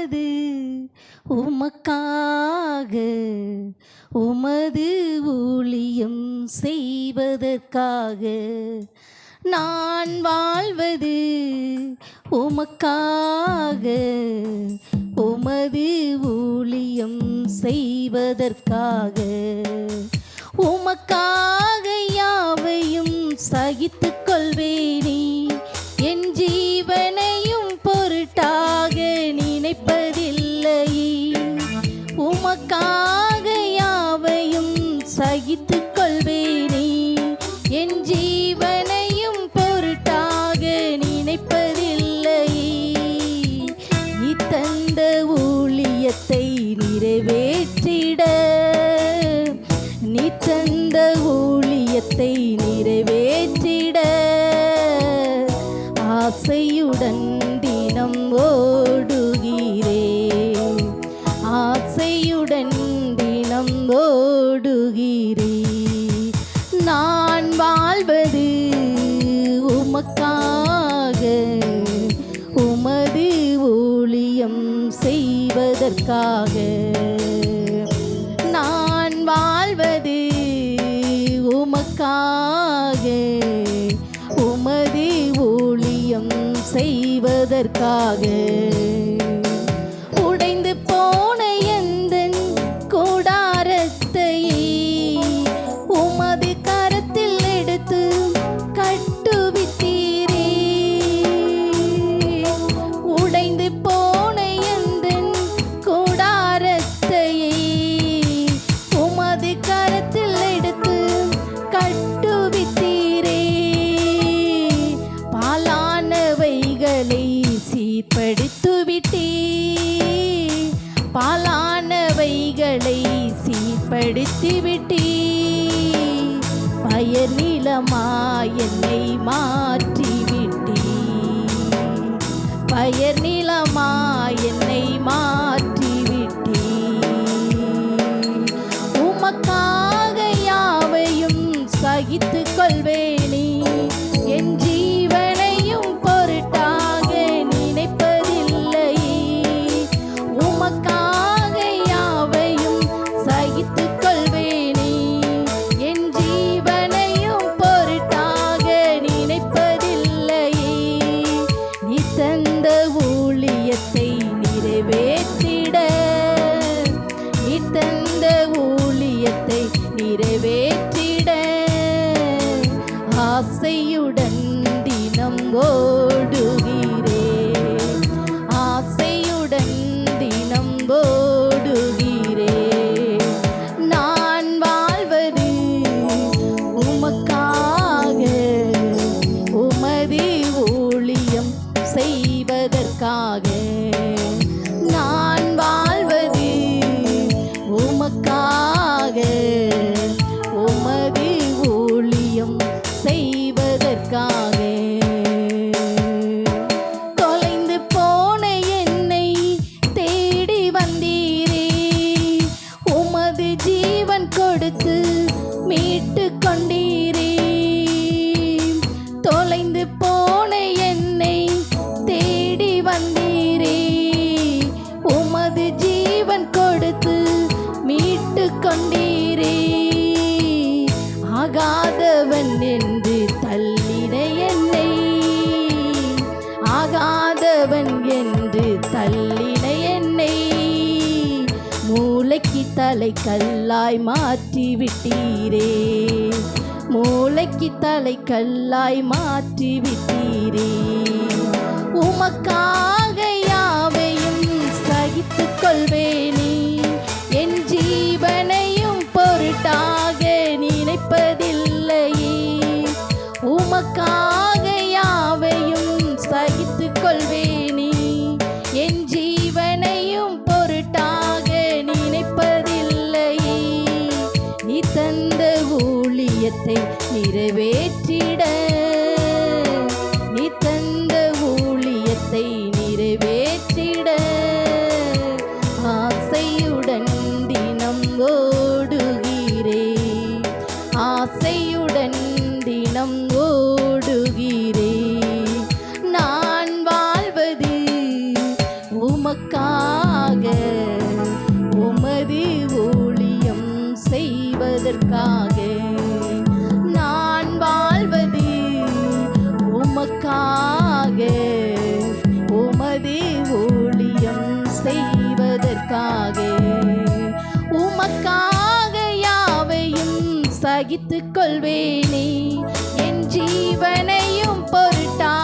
உமது உமக்காக உமது ஊழியம் செய்வதற்காக நான் வாழ்வது. உமக்காக உமது ஊழியம் செய்வதற்காக உமக்காக யாவையும் சகித்து கொள்வேனே. என் ஜீவன சகித்துக் கொள்வேனே என் ஜீவனையும் பொருட்டாக நினைப்பதில்லை நீ தந்த ஊழியத்தை நிறைவேற்றிட. நீ தந்த ஊழியத்தை நிறைவேற்றிட. ஆசையுடன் அதற்காக நான் வாழ்வது உமக்காக. உமதி ஊழியம் செய்வதற்காக. பாலானவைகளை சீர்படுத்திவிட்டீ. பயர் நிலமா என்னை மாற்றி மாற்றிவிட்டீ. பயர் நிலமா என்னை மா செய்வதற்காக மூளைக்கு தலை கல்லாய் மாற்றி விட்டீரே. மூளைக்கு தலை கல்லாய் மாற்றி விட்டீரே. உமக்காக செய்திட நீ ஊழியத்தை நிறைவேற்றிட. ஆசையுடன் தினம் ஓடுகிறே. ஆசையுடன் தினம் ஓடுகிறே. நான் வாழ்வது உமக்காக. உமது ஊழியம் செய்வதற்காக. கொள்வேனே என் ஜீவனையும் பொருட்டா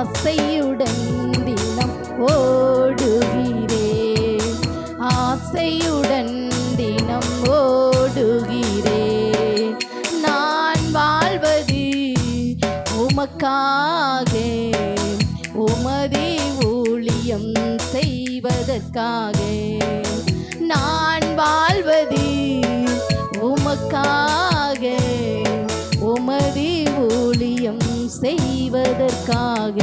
ஆசையுடன் தினம் ஓடுகிறேன் ஆசையுடன் தினம் ஓடுகிறேன் நான் வாழ்வது உமக்காக. உமதி ஊழியம் செய்வதற்காக. நான் வாழ்வது உமக்காக. செய்வதற்காக.